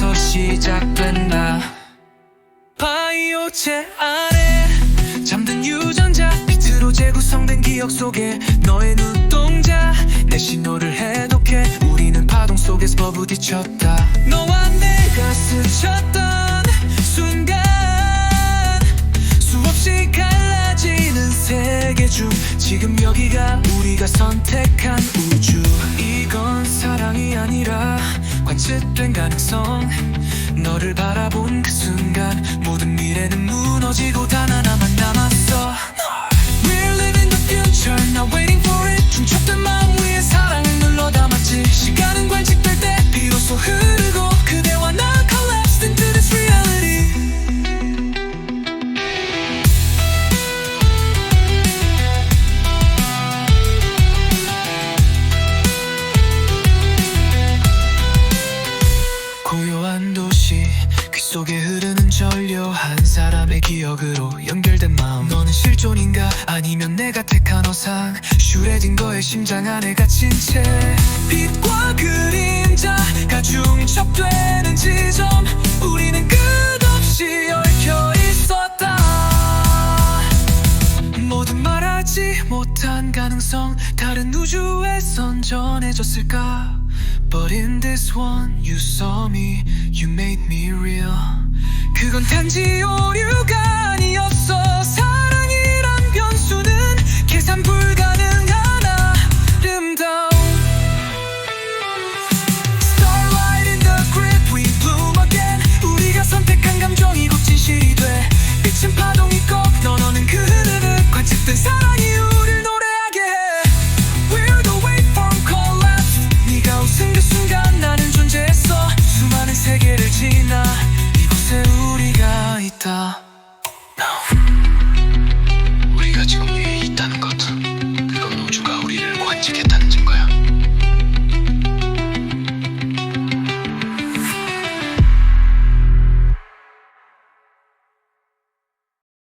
거기서 시작된다. 바이오체 아래 잠든 유전자 비트로 재구성된 기억 속에 너의 눈동자. 내 신호를 해독해 우리는 파동 속에서 버부딪혔다. 너와 내가 스쳤던 순간 수없이 갈라지는 세계 중 지금 여기가 우리가 선택한 관측된 가능성. 너를 바라본 그 순간 모든 미래는 무너지고 단 하나 사람의 기억으로 연결된 마음. 너는 실존인가? 아니면 내가 택한 어상? 슈레딩거의 심장 안에 갇힌 채 빛과 그림자가 중첩되는 지점. 우리는 끝없이 얽혀 있었다. 모든 말하지 못한 가능성. 다른 우주에선 전해졌을까? But in this one you saw me You made me real 그건 단지 오류가 아니었어. 사랑이란 변수는 계산 불가능한 아름다움 Starlight in the grip we bloom again. 우리가 선택한 감정이 곧 진실이 돼. 미친 파동이 꺾 너 너는 그 흐르듯 관측된 사랑 지나. セウリがいた。